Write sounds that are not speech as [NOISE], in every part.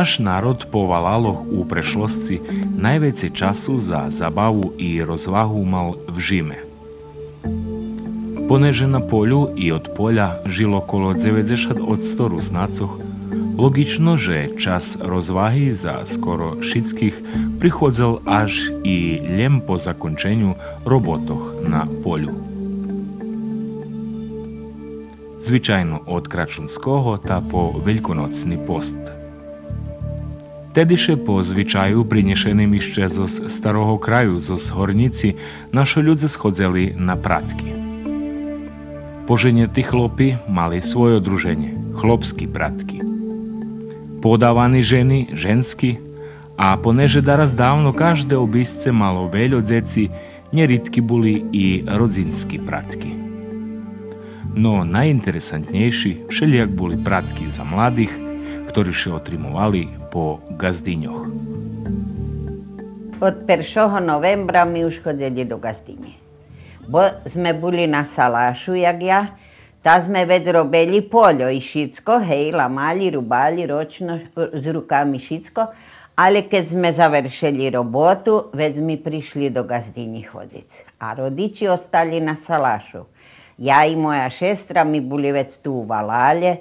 Naš narod po Valaloch u prešlosti najveće času za zabavu i rozvahu mal v žime. Poneže na polju i od polja žilo okolo 90 od 100 rusnacoch, logično, že čas rozvahy za skoro všetkých prichodzel až i ljem po zakončenju robotoch na polju. Zvyčajno od kračunskого ta po veľkonocný post – Tedyše po звичаю, принішеним іще зо старого краю, зо горниці, наші люди сходили на пратки. Poženetí chlopy mali svoje druženie, chlopskí bratky. Podávaní ženy, žensky, a poneže daraz dávno každé obisce malo veľo deci, neridky boli i rodzinskí pratky. No najinteresantnejší všelijak boli pratky za mladých, ktorí še otrimovali po gazdyňoch. Od 1. novembra mi už chodili do gazdine. Bo sme boli na Salašu, jak ja, ta sme već robili poljo i šicko, hej, lamali, rubali ročno s rukami šicko, ali kad sme završili robotu, već mi prišli do gazdini hoditi. A rodiči ostali na Salašu. Ja i moja šestra mi boli već tu u Valalje,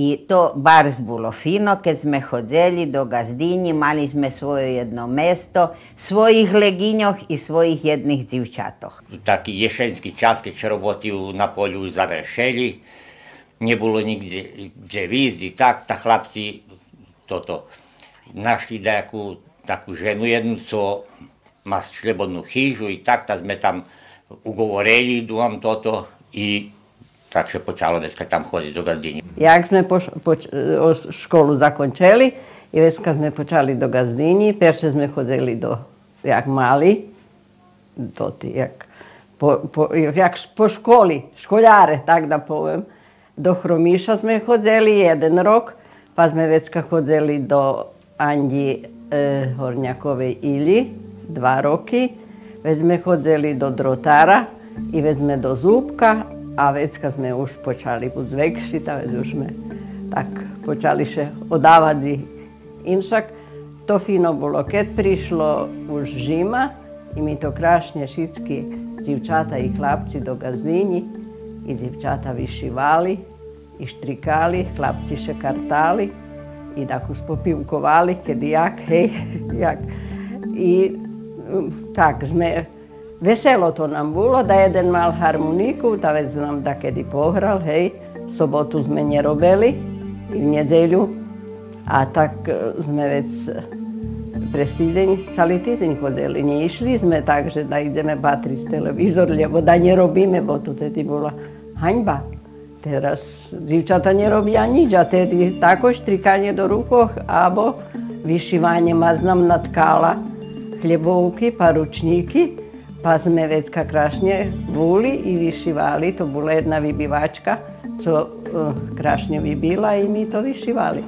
I to bar bilo fino, kad sme hodzeli do gazdinji, mali sme svoje jedno mesto, svojih leginjoh i svojih jednih dzivčatoh. Taki ješenski čas, keď roboty na polju završeli, nie bilo nigdje gdje tak, ta chlapci toto našli nejakú takú ženu jednu, co má šlebodnú chyžu i tak, ta sme tam ugovorili, dúfam toto i takže počalo dneska tam chodiť do gazdini. Jak sme poš, poč, školu zakončili i dneska sme počali do gazdini, perše sme chodili do, jak mali, do ti, jak, po, po, jak po školi, školjare, tak da povem. Do Hromiša sme chodili jeden rok, pa sme vecka chodili do Andji e, Hornjakove Ili, dva roky. Već sme chodili do Drotara i već sme do Zúbka a već kad sme už počali bud zvekšit, a već už sme tak počali še odavati inšak, to fino bolo, keď prišlo už žima i mi to krašnje šitski djevčata i hlapci do gazdinji i djevčata višivali i štrikali, hlapci še kartali i tako spopivkovali, kad jak, hej, [LAUGHS] jak. I tak, sme Veselo to nam bilo da jeden mal harmoniku, da već znam da kedi pohral, hej, sobotu sme nerobili i v nedelju, a tak sme već prez týdeň, celý týždeň chodili. Neišli sme tak, že da ideme batriť televizor, lebo da nerobíme, bo to tedy bola haňba. Teraz dzivčata nerobia nič a tedy tako štrikanie do rukoch, abo vyšivanie maznam na tkala, hljebovky, paručníky, pa sme vecka krašne vuli i vyšivali. To bola jedna vybivačka, co uh, krašne vybila i mi to vyšivali.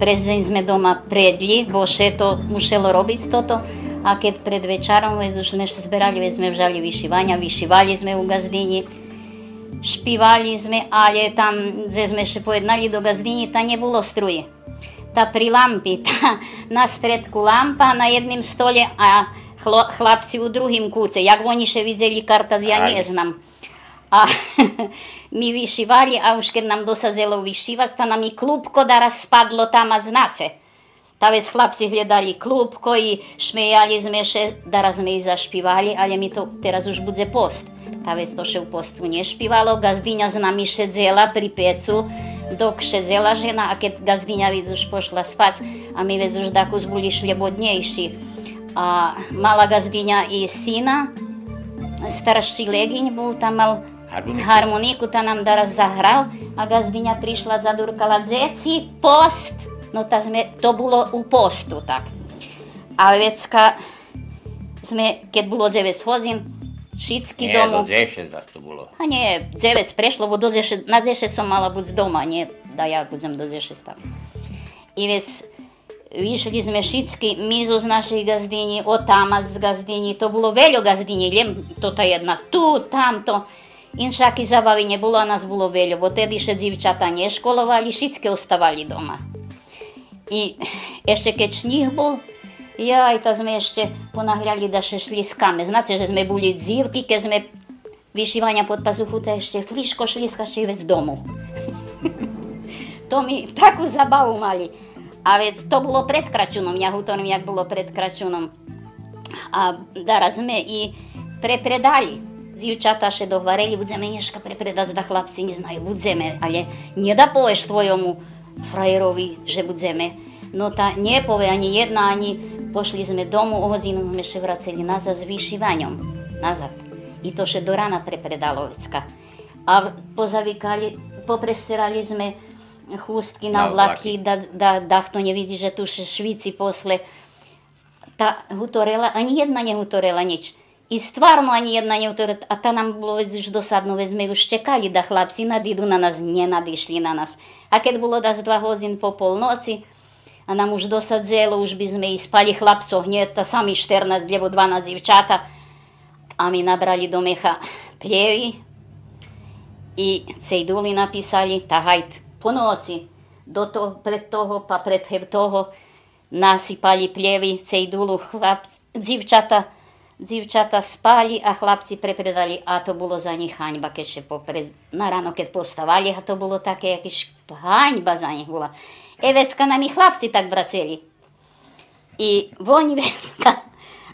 Prezdeň sme doma predli, bo še to muselo robiť toto. A keď pred večarom už sme sa zberali, sme vžali vyšivania, vyšivali sme u gazdini, špívali sme, ale tam, kde sme še pojednali do gazdini, tam nebolo struje. Tá pri lampi, [LAUGHS] tá na stredku lampa na jednom stole a хлопці у другім куці. Як вони ще видели картаз, я не знам. A [LAUGHS] mi vyšívali a už keď nám dosadzelo vyšívať, tá nám i klúbko daraz spadlo tam a znace. Tá vec chlapci hľadali klúbko i šmejali sme še, daraz sme ich zašpívali, ale mi to teraz už bude post. Tá vec to še u postu nešpívalo, gazdíňa z nami šedzela pri pecu, dok šedzela žena a keď gazdíňa víc už pošla spať a my vec už dakus boli šlebodnejší a mala gazdyňa i syna, starší legiň bol, tam mal harmoniku, harmoniku tam nám daraz zahral a gazdyňa prišla, zadurkala dzeci, post, no ta sme, to bolo u postu tak. A vecka sme, keď bolo 9 hodín, všetky domu. Nie, do 10 zase to bolo. A nie, 9 prešlo, bo do 10, na 10 som mala buď doma, nie da ja budem do 10 tam. I vec, Vyšli sme všetky mizu z našej gazdiny, otama z gazdiny, to bolo veľa gazdiny, len toto jedna, tu, tamto. Inšaky zabavy nebolo, a nás bolo veľa, bo tedy še dzivčata neškolovali, všetky ostávali doma. I ešte keď sníh bol, ja aj to sme ešte ponahľali da še šliskame. Znate, že sme boli dzívky, keď sme vyšívania pod pazuchu, to ešte chvíško šliskači z domu. [LAUGHS] to mi takú zabavu mali. A veď to bolo pred Kračunom, ja hutorím, jak bolo pred Kračunom. A daraz sme i prepredali. Дівчата ще договорили, будемо нешка препредати, да хлопці не знаю, будемо, але не да поеш твоєму frajerovi, že budeme. No tá nepovie ani jedna, ani pošli sme domu, o hodinu sme še vraceli nazad s vyšívaním. Nazad. I to še do rana prepredalo vecka. A pozavykali, popresterali sme chustky na vlaky, da, da, da to nevidí, že tu še švíci posle. Tá hutorela, ani jedna nehutorela nič. I stvarno ani jedna neutorila, a ta nam bilo već dosadno, već sme už čekali da chlapci nadidu na nas, ne nadišli na nas. A keď bolo das dva hodin po polnoci, a nam už dosadzelo, už by sme i spali chlapcov hneď, ta sami 14, lebo 12 divčata. A mi nabrali do mecha pljevi i cejduli napísali, ta hajt поночі, до того, перед того, па перед того насипали плєві цейдулу хлап, дівчата, дівчата спали, а хлопці припридали, а то було за них ганьба, ке ще поперед, на рано, ке поставали, а то було таке, якісь ганьба за них була. Евецька нам і хлопці так брацели. І вони,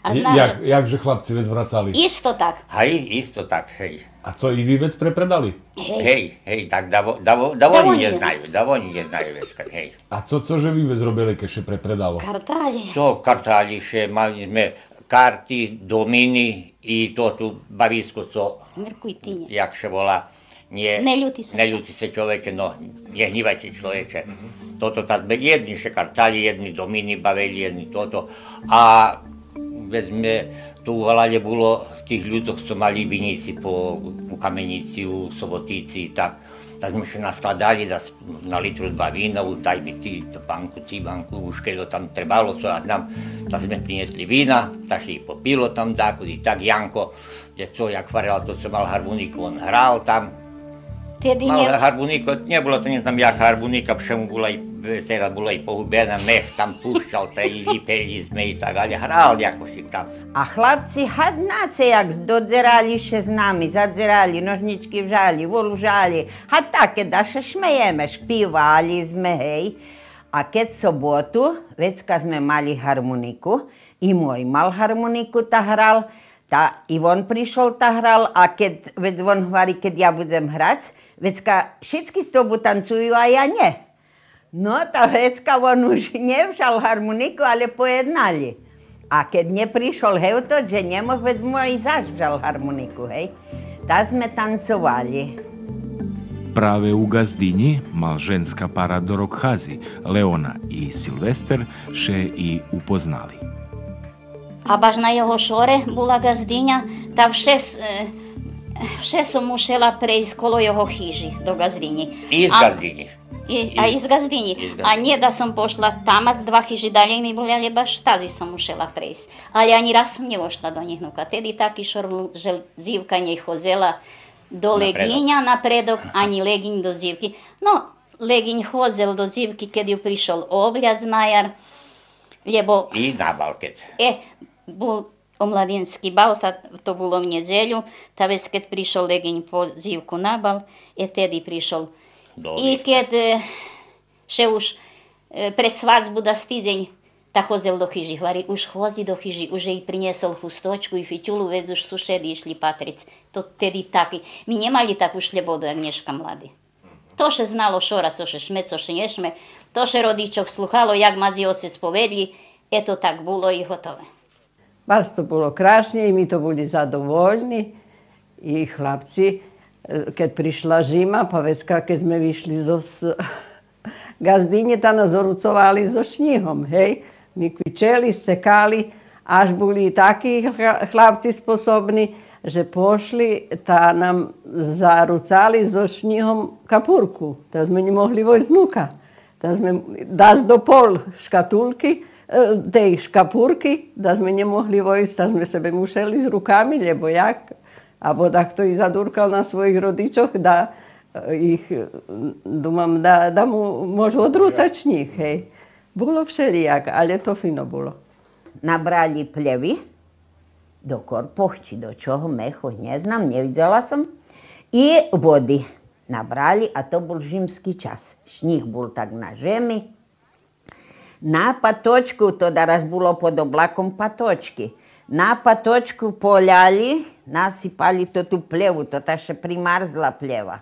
A znaš, jak, jak že chlapci vec vracali? Isto tak. Hej, isto tak, hej. A co, i vy vec prepredali? Hej, hej, hej tak da, da, da, da oni neznajú, da oni neznajú vec, hej. A co, co, že vy vec robili, keď še prepredalo? Kartáli. To kartáli, še mali sme karty, dominy i to tu bavisko, co, Merkujtinje. jak še volá, nie, Ne ljuti se. Ne ljuti se čoveče, no, nehnívajte človeče. Toto tad, jedni še kartali, jedni dominy bavili, jedni toto. A već sme tu u Valalje bilo tih ľudok, co mali vinici po, u Kamenici, u Sobotici tak. Da smo še naskladali da na litru dva vina, u daj mi ti banku, ti banku, už keď tam trebalo, co a nam, da sme prinesli vina, da še i popilo tam tako i tak Janko, gdje co jak varela, to co mal harmoniku, on hral tam, Tedy Mal nie, harmonika, było to nie znam jak harmonika, przemu była i teraz była i pohubiona, mech tam pušťal, te i lipeli sme i tak, ale hral jakoś i tam. A chlapci hadnace jak dodzerali še z nami, zadzerali, nožničky vžali, volu žali. A také da še šmejeme, špívali sme, hej. A keď sobotu, vecka sme mali harmoniku, i môj mal harmoniku, ta hral, ta, i on prišol, ta hral, a keď, veď on hovorí, keď ja budem hrať, Vecka, všetky s tobou tancujú a ja nie. No, tá vecka, on už nevšal harmoniku, ale pojednali. A keď neprišiel Heuto, že nemohol, veď mu aj zažral harmoniku, hej. Tá sme tancovali. Práve u gazdini mal ženska para do Rokhazi, Leona i Silvester, še i upoznali. A baš na jeho šore bola gazdinia, ta vše... E Še som musela prejsť kolo jeho chyži do gazdini. Iz gazdini. I, a iz gazdini. A nije da sam pošla tamac dva hiži dalje mi boljali baš tazi sam ušela prejs. Ali ani raz sam nje do njih nuka. Tedi taki šor zivka nje hozela do leginja napredok, ani leginj do zivki. No, leginj hozel do zivki kad je prišol obljac najar, lebo... I na balket. E, bol, omladinský bal, ta, to bolo v nedzeľu, tá vec, keď prišiel legeň po zívku na bal, e tedy prišiel. I keď še už e, pred svadbu da týdeň, ta chodzel do chyži, hovorí, už chodzi do chyži, už jej priniesol chustočku i fiťulu, veď už susedi išli patric. To tedy taký. My nemali takú šlebodu, jak dneška mladí. To še znalo šora, co še šme, co še nešme, to še rodičok sluchalo, jak madzi otec povedli, e to tak bolo i hotové. Baš to bolo krásne i mi to boli zadovoljni. I chlapci, e, keď prišla žima, pa keď sme vyšli zo s... [LAUGHS] gazdinje, ta nas orucovali so šnihom, hej. Mi kvičeli, sekali, až boli takí chla- chlapci sposobni, že pošli, ta nam zarucali so šnihom kapurku, da sme nemohli vojsť vnuka. Da sme dať do pol škatulky, e, E, tej škapurky, da sme nemohli vojsť, da sme sebe mušeli s rukami, lebo jak? A boda kto i zadurkal na svojich rodičoch, da e, ih, e, dumam, da, da mu može odrucać njih, hej. Bilo všelijak, ali to fino bilo. Nabrali pljevi, do korpohći, do čoho meho, ne znam, ne i vodi nabrali, a to bol žimski čas. Šnih bol tak na žemi, Na patočku, to daraz bolo pod oblakom patočky, na patočku poljali, nasypali to tu plevu, to ta še primarzla pleva.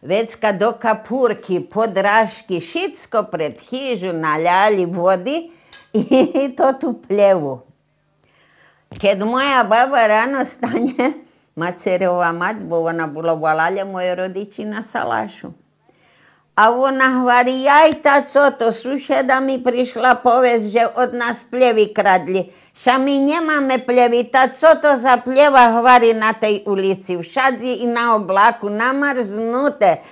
Vecka do kapurki, podražki, šitsko pred hižu naljali vodi [LAUGHS] i to tu plevu. Kad moja baba rano stane, [LAUGHS] macerova mac, bo ona bola volalja moje rodiči na salašu. A ona hovorí, jaj, co to, suseda mi prišla povesť, že od nás plevy kradli. Ša my nemáme plevy, ta co to za pleva hovorí na tej ulici, všade i na oblaku, namarznuté.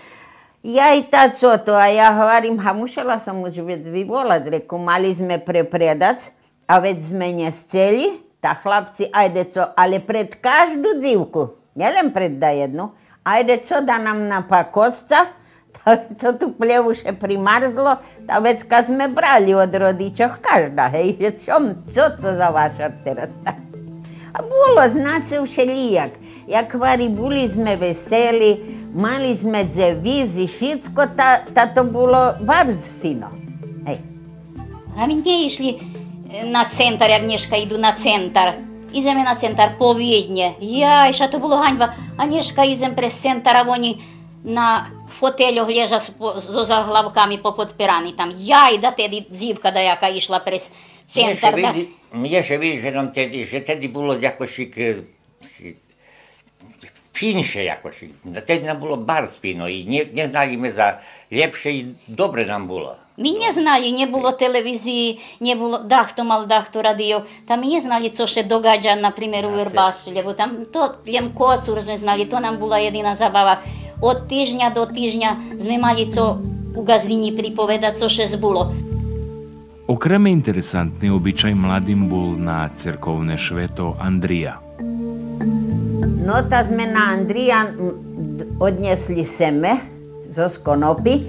Jaj, ta co to, a ja hovorím, a musela som už vec vyvolať, reku, mali sme prepredať, a veď sme nesteli, tá chlapci, ajde co, ale pred každú dzivku, nielen pred da jednu, ajde co da nám na pakosca, [LAUGHS] to tu plievuše primarzlo, tá vecka sme brali od rodičov, každá, hej, že čo, čo to za vaša teraz tak. [LAUGHS] A bolo, znáce všelijak. Jak vari, boli sme veseli, mali sme dzevízy, všetko, tá, tá to bolo bardzo fino. Hej. A my neišli na центр, як Нешка йду на центр. Ідемо на центр по Відні. Яй, що то було ганьба. А Нешка йдемо през центр, а вони fotelju leža so zaglavkami popodpirani tam. Jaj, da tedi dzivka dajaka išla prez centar. Mne še, vidi, da... mne še vidi, že, nam tedi, že tedi bilo jakoši finše jakoši. Da tedi nam bilo bar spino i ne, ne znali me za ljepše i dobre nam bilo. Mi no. ne znali, ne bilo televiziji, ne bilo dahto mal dahto radio, tam nie znali co się događa, na primjer u Vrbasu, ljevo tam to jem kocur ne znali, to nam bila jedina zabava. Od týždňa do týždňa sme mali co u gazdini pripovedať, co še zbulo. Okreme interesantný obyčaj mladým bol na cerkovné šveto Andrija. No, ta sme na Andrija odnesli seme zo skonopi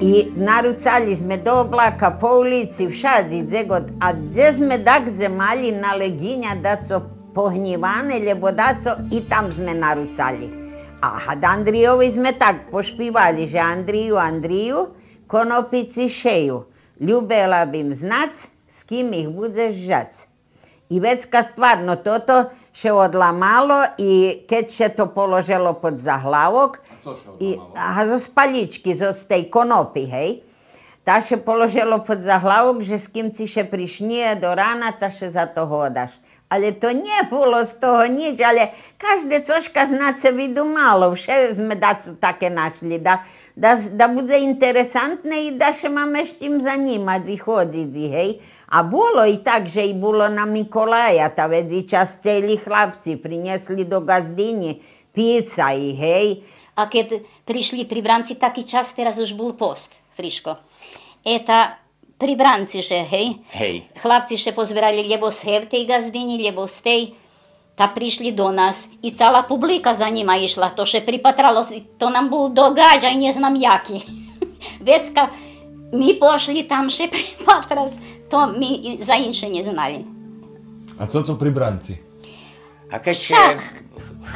i narucali sme do oblaka, po ulici, všade, gdje god. A gdje sme da gdje mali na leginja da co pohnjivane, lebo da co i tam sme narucali. A Andrijovi sme tak pošpívali, že Andriju, Andriju, konopici šeju. Ljubela bim znac, s kim ih budeš žac. I vecka stvarno toto še odlamalo i keď še to položilo pod zahlavok. A co še I, a zo spaličky, zo tej konopy, hej. Ta še položilo pod zahlavok, že s kým si še prišnie do rána, ta še za to hodaš. Ale to nebolo z toho nič, ale každé coška znace vidu malo, vše sme da také našli, da, da, da bude interesantné i da še máme s čím zanímať i chodiť, hej. A bolo i tak, že i bolo na Mikolaja, ta vedi časteli chlapci, priniesli do gazdini pizza i hej. A keď prišli pri Vranci taký čas, teraz už bol post, Friško. Eta pri Branci še, hej? Hej. Хлопці ще позбирали либо з Гевтей газдині, либо з тей. Та прийшли до нас, і ціла публіка за ними йшла, то ще припатрало, то нам був догаджа, і не знам який. Вецька, ми пошли там ще припатрати, то ми за інше не знали. A co to pri branci? A keď še Však.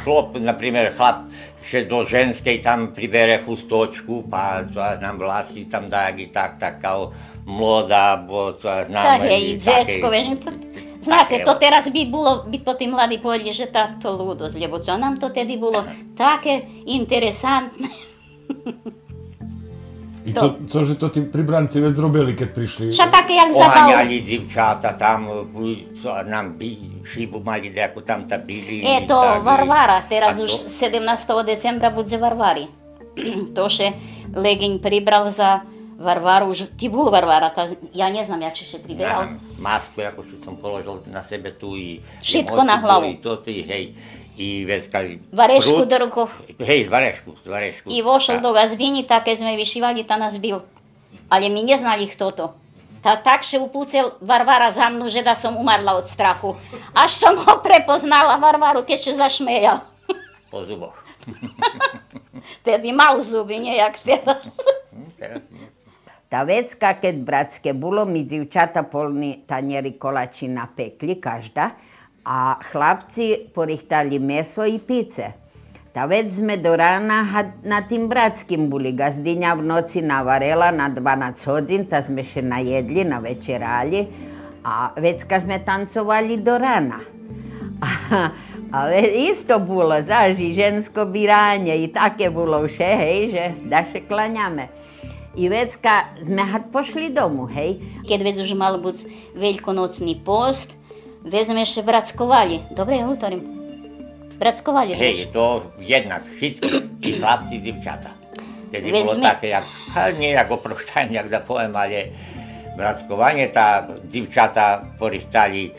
chlop, napríklad chlap, že do ženskej tam pribere chustočku, pa to nám vlasy tam dá i tak, tak kao mladá, bo to známe. Tak hej, džecko, vieš, no to, znáte, to teraz by bolo, by to tí mladí povedali, že táto ľudosť, lebo čo nám to tedy bolo také interesantné. I co, cože to tí pribranci vec robili, keď prišli? Ša také, jak zabavu. Oháňali divčata tam, co nám by, šibu mali, ako tam ta bili. E, to Varvara, teraz už 17. decembra bude Varvary. [CLEARS THROAT] to še Legin pribral za Varvaru, už ti bol Varvara, tá, ja neznám, jak še pribral. Na masku, ako si som položil na sebe tu i... Všetko i na hlavu. boli, Toto i hej, i vecka... Varešku prúd. do rukov. Hej, z varešku, z varešku. I vošol do gazdini, také sme vyšívali, tá nás bil. Ale my neznali, kto to. Tak še upúcel Varvara za mnou, že da som umarla od strachu. Až som ho prepoznala, Varvaru, keď še zašmejal. Po zuboch. [LAUGHS] Tedy mal zuby, nie jak teraz. [LAUGHS] Та vecka, keď bratské bolo, my dziewczata polní tanieri kolači napekli, každá, a chlapci porichtali meso i pice. Ta vec sme do rána na tým bratským boli. Gazdyňa v noci navarela na 12 hodín, ta sme še najedli, na večerali. A vecka sme tancovali do rána. Ale isto bolo, zaži, žensko biranie i také bolo vše, hej, že da še klanjame. I vecka sme had pošli domu, hej. Keď vec už mal buď veľkonocný post, vec sme ešte brackovali. Dobre, ja hovorím. Brackovali. Hej, to jednak všetky, i chlapci, divčata. Tedy bolo Vezme- také, jak, nie jak oproštanie, jak da poviem, ale bratkovanie, tá divčata porichtali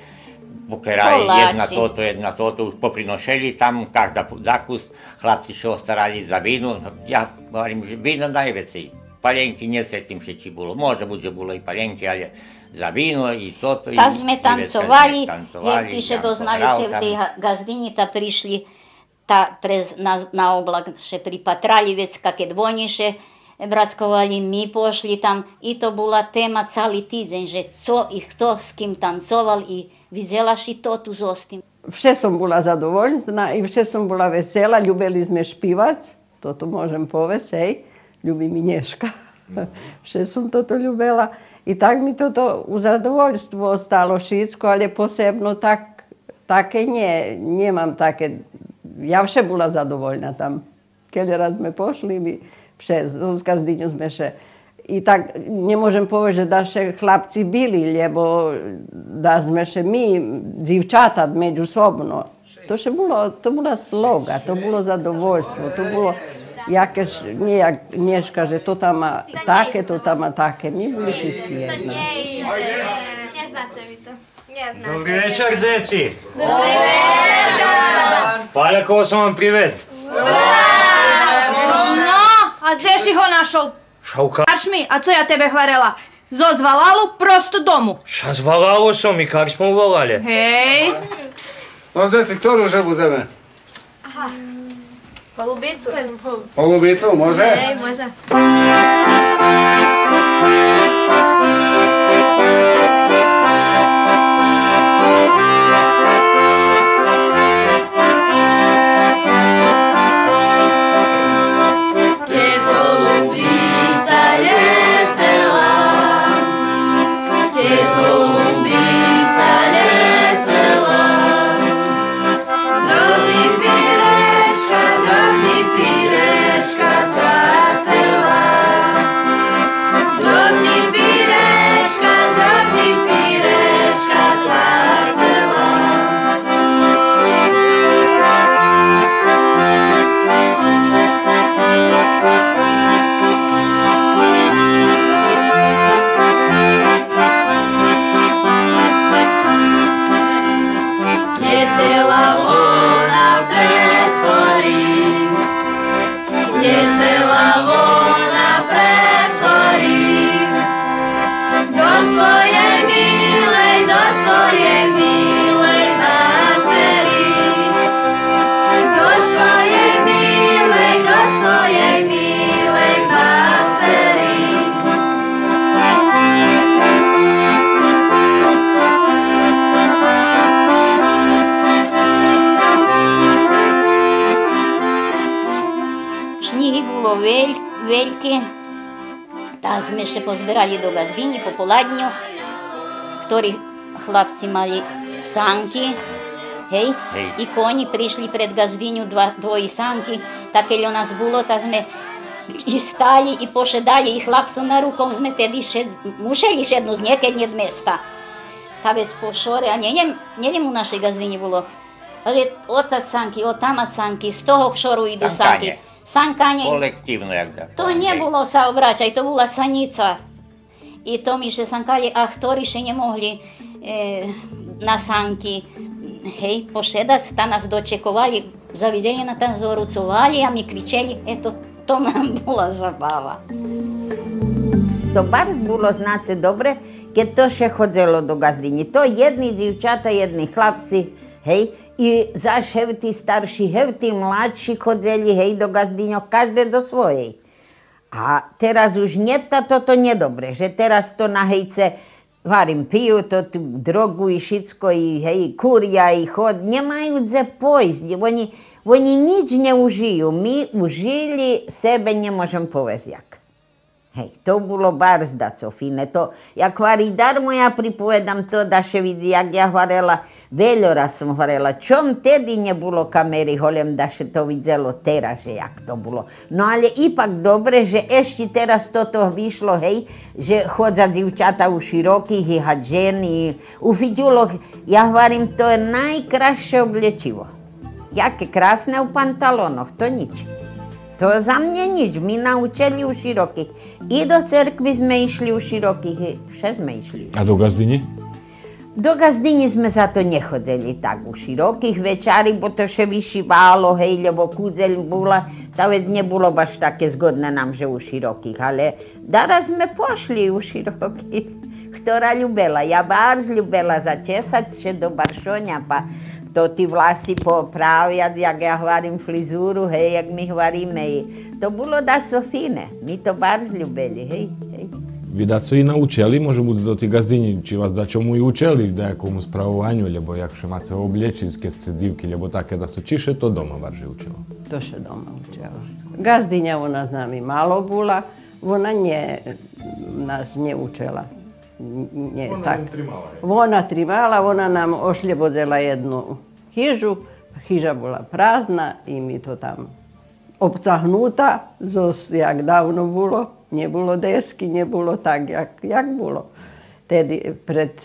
pokerali Koláči. jedna toto, jedna toto, už poprinošeli tam, každá zakus, chlapci sa starali za vínu, ja hovorím, že víno najvecej. Palenky nesvetím, že či bolo. Môže byť, že bolo i palenky, ale za víno i toto. Tam sme tancovali, tancovali píše, doznali sa v tej gazdini, ta prišli ta prez, na, na oblak, še pri Patraljevecka, keď oni še bratkovali, mi pošli tam i to bola tema cali týden, že co i kto s kým tancoval i videla še to tu s ostim. Vše som bola zadovoljna i vše som bola vesela, ljubeli sme špivac, to tu možem povesti, hej. ljubi mi nješka. [LAUGHS] Še sem toto ljubela. I tak mi to, to v zadovoljstvu ostalo šitsko, ali posebno tak, take nje, njemam take. Ja vše bila zadovoljna tam. Kjeli raz me pošli mi vše, z dinju sme še. I tak nje možem poveže da še hlapci bili, ljebo da sme še mi, dzivčata međusobno. To še bilo, to bila sloga, to bilo zadovoljstvo, to bilo... jaké, nie jak Agnieszka, że to tam ma takie, to tam ma takie. Mi były wszystkie jedno. Nie idzie. Nie znacie mi to. Nie znacie. Dobry wieczór, dzieci. Dobry wieczór. Paljakovo sam vam privet. No, a gdeš ih našao? Šauka. Kač mi, a co ja tebe hvarela? Zozvalalu prosto domu. Ša zvalalo sam i kak smo uvalali. Hej. No, djeci, kto ruže buzeme? Aha. Polubicu. Polubicu, može? Ej, može. Do svojej milej, ми ще позбирали до газдині по поладню, хторі хлопці мали санки, гей, і коні прийшли перед газдиню два, двої санки, таке у нас було, та ми і стали, і пошедали, і хлопцю на руку, ми тоді ще мушили ще одну з некедні міста. Та без пошори, а не, не, не, не у нашій газдині було. Але от санки, от там санки, з того шору йду санки. Sanka. Kolektívne, jak da. To nie bolo sa obračaj, to bola sanica. I to mi že sankali, a ktorí še nemohli e, na sanky hej, pošedať, ta nás dočekovali, zavideli na tanzoru, covali a mi kričeli, eto, to nám [LAUGHS] bola zabava. To bar bilo znace dobre, keď to še chodzelo do gazdini. To jedni djevčata, jedni hlapci, hej, i zaš hev ti starší, hev ti hej, do gazdyňok, každé do svojej. A teraz už nie to, toto nedobre, že teraz to na hejce varím, pijú to tú drogu i všetko, i hej, kuria, i chod, nemajú kde pojsť, oni, oni nič neužijú, my užili sebe, nemôžem povedať jak. Hej, to bolo barzda, co fine. To, jak varí darmo, ja pripovedam to, da še vidi, jak ja varela, veľo raz som varela, čom tedy nebolo kamery, holem da še to videlo teraz, že jak to bolo. No ale ipak dobre, že ešte teraz toto vyšlo, hej, že chodza divčata u širokých i hadženy, u fiťuloch, ja hovorím, to je najkrajšie oblečivo. Jaké krásne u pantalónoch, to nič. To za mne nič, my naučili u širokých. I do cerkvy sme išli u širokých, vše sme išli. A do Gazdini? Do Gazdini sme za to nechodili tak u širokých večári, bo to še vyšivalo, hej, lebo kúdzeľ bola, to veď nebolo baš také zgodné nám, že u širokých, ale daraz sme pošli u širokých, [LAUGHS] ktorá ľubela. Ja bárs ľubela začesať še do Baršoňa, pa to ti vlasy popravia, jak ja hvarim flizuru, hej, jak mi hvarí. To bolo daco fine, my to bar zľubeli, hej, hej. Vy daco i naučili, môže buď do tých gazdini, či vás dačomu i učeli nejakomu spravovaniu, lebo jak še máte oblečinské scedzivky, lebo také da sú, čiže to doma vás učilo? To še doma učilo. Gazdinja ona z nami malo bula, ona nje, nas nje učela. Ona tak. trimala. Ona trimala, ona nam ošljebodela jednu hižu, hiža bola prazna i mi to tam obcahnuta, zos jak davno bilo, nie bilo deski, bilo tak, jak, jak bilo. Tedy pred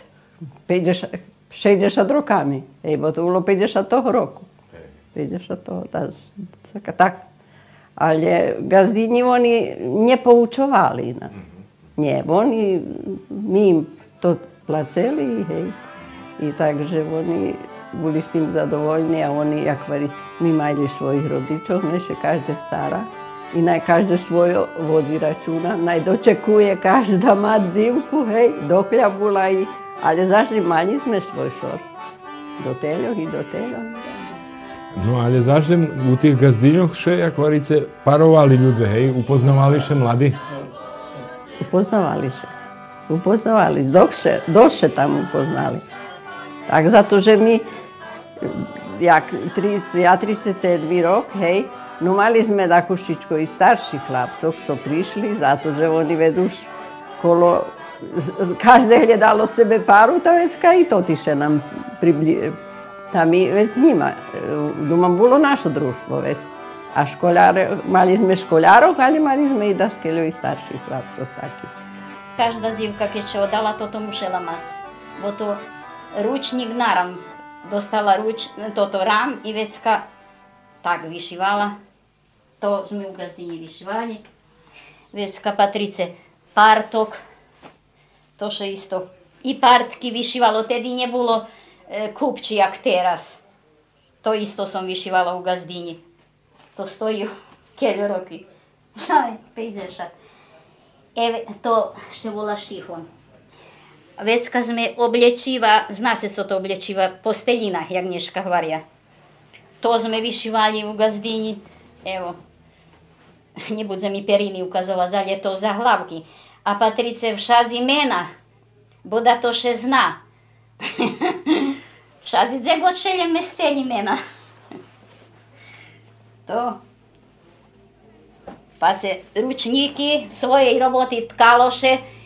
50, 60 rokami, ej, bo to bilo 50 toho roku. 50 toho, ta, tak. Ale gazdini oni nie poučovali. Nie, oni, mi im to placeli, hej. I takže oni bili s tim zadovoljni, a oni, jak veli, mi majli svojih rodičov, ne še každe stara. I naj každe svoje vodi računa, naj dočekuje každa mat zimku, hej, doklja bula i... Ali zašli manji sme svoj šor. Do teljog i do teljog. No ale zažem u tých gazdiňoch še, jak varíce, parovali ľudze, hej? Upoznavali še mladí? Upoznavali še. Upoznavali, dok še, došše tam upoznali. Tak zato, že mi jak 30, ja 37 rok, hej, no mali sme takuštičko i starších chlapcov, kto prišli, zato, že oni veď už kolo, každé hľadalo sebe paru, ta vecka i to tiše nám pribli, tam i veď s njima. e, Doma bolo našo društvo već. A školjare, mali sme školjarov, ali mali sme i daskeľov i starších chlapcov takých. Každá dzivka, keď čo dala, toto musela mať. Bo to ručník naram. Dostala ruč, toto ram i vecka tak vyšivala. To sme u gazdini vyšivali. Vecka Patrice partok. To še isto. I partky vyšivalo, tedy nebolo e, kupči jak teraz. To isto som vyšivala u gazdini. To stojí [LAUGHS] keľo roky. Aj, 50. Ev, to še volá šihon. Vecka sme oblečíva, znáte, co to oblečíva, postelina, jak dneška hovoria. To sme vyšívali u gazdini, evo, [LAUGHS] nebudem mi periny ukazovať, ale to za hlavky. A Patrice všadzi mena, boda to še zna. [LAUGHS] všadzi gdje god šeljem mesteni mena. [LAUGHS] to. Pa se ručniki svojej roboty tkaloše,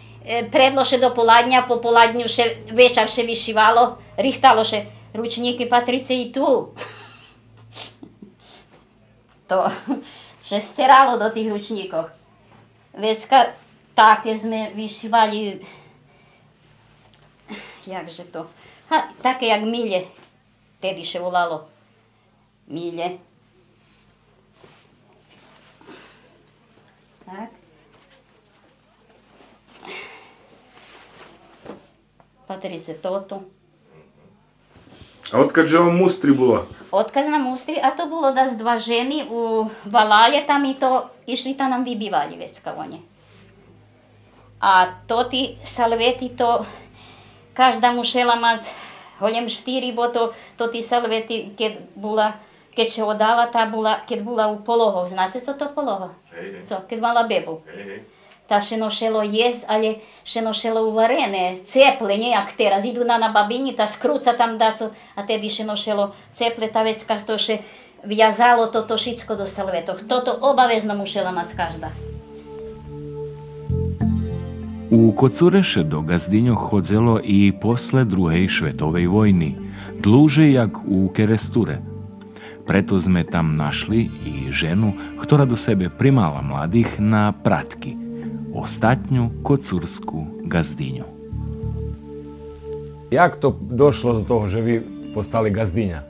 predloše do poladnja, po poladnju še večer še vyšivalo, rihtalo še ručniki Patrice i tu. [LAUGHS] to še steralo do tých ručníkov. Vecka také sme vyšivali, jakže to, ha, také jak milje, tedy še volalo. Milje. Tak. Patrí se toto. A odkadže vam mustri bila? Otkaz nam mustri, a to bilo da dva ženi u valalje tam i to išli tam nam vibivali već oni. A to ti salveti to, každa mu šelamac, holjem štiri, bo to, to ti salveti kje bula, kje će odala ta bula, kje bula u polohov, znate co to polova? Hej, hej. Co, kje mala bebu. Hej, hej. Tá še nošelo jesť, ale še nošelo uvarené, ceple, nie jak teraz. Idú na, na babini, tá skrúca tam daco, a tedy še nošelo ceple, tá vecka, to še viazalo toto všetko do salvetoch. Toto obavezno musela mať každá. U Kocureše do Gazdinjo chodzelo i posle druhej švetovej vojny, dlúže jak u Keresture. Preto sme tam našli i ženu, ktorá do sebe primala mladých na pratky, ostatnju kocurskú gazdinju. Jak to došlo do toho, že vy postali gazdinja?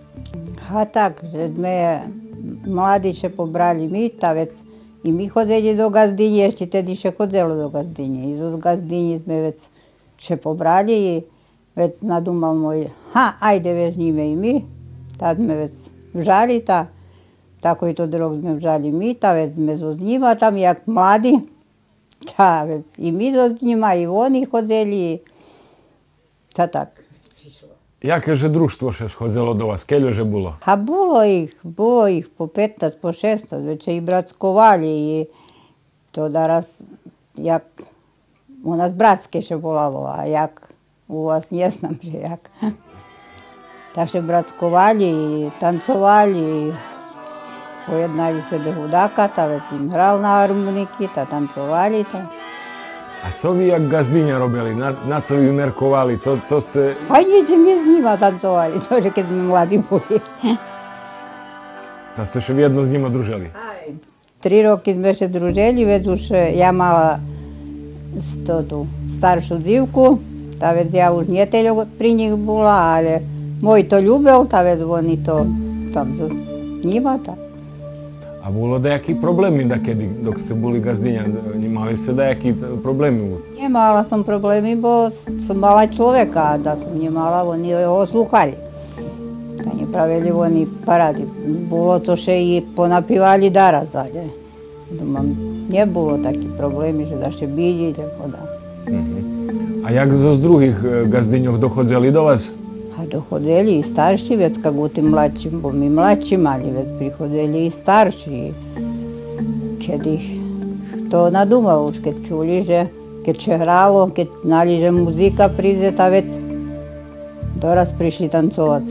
A tak, že sme mladí še pobrali mitavec i mi hodili do gazdinje, ešte tedy še chodzelo do gazdinje. I z gazdinje sme već še pobrali i već nadumal moj, ha, ajde vežníme i mi. Tad sme već vžali, ta, tako i to drog sme vžali mi, ta već sme zo njima tam, jak mladi. Так, і ми тут знімали, і вони ходили. Та так. Яке ж дружство ще сходило до вас? Скільки вже було? А було їх, було їх по 15, по 16, чи і братскували, і то зараз як у нас братське ще було, а як у вас не знам, як. Так що братскували, і танцювали. Pojednali sebe hudaka, ta već im hral na harmoniki, ta tancovali. Ta. A co vy jak gazdyňa robili? Na, na co vy merkovali? Co, co ste... A niečo my s nima tancovali, to, že keď sme mladí boli. A ste še viedno s nima družili? Aj. Tri roky sme še družili, veď už e, ja mala tú staršiu dzivku, ta vec ja už neteľo pri nich bola, ale môj to ľúbil, ta vec oni to tam s nima. Tak. ними, та. A bolo nejakí problémy dakedy, dok ste boli gazdinja? Mali ste nejakí problémy? Nemala som problémy, bo som mala človeka, da som nemala, oni ho sluchali. Та не правили вони паради. Було то ще і понапівали дара ззаді. Думаю, не було такі проблеми, що да ще білі, так да. A jak zo z druhých e, gazdinjoch dochodzeli do vás? A dohodeli i starši već kako u tim mlađim, bo mi mlađi mali već prihodeli i starši. Kad ih to nadumalo, kad čuli že, kad će hralo, kad znali že muzika prize, ta već doraz prišli tancovat.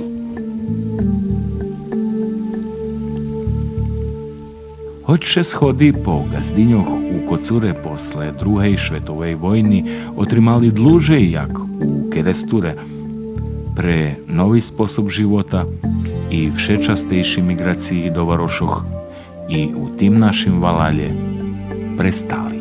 Hoć šest po gazdinjoh u kocure posle druhej švetovej vojni otrimali dluže jak u keresture, pre novi sposob života i všečastejší migraciji do Varošoch i u tim našim valalje prestali.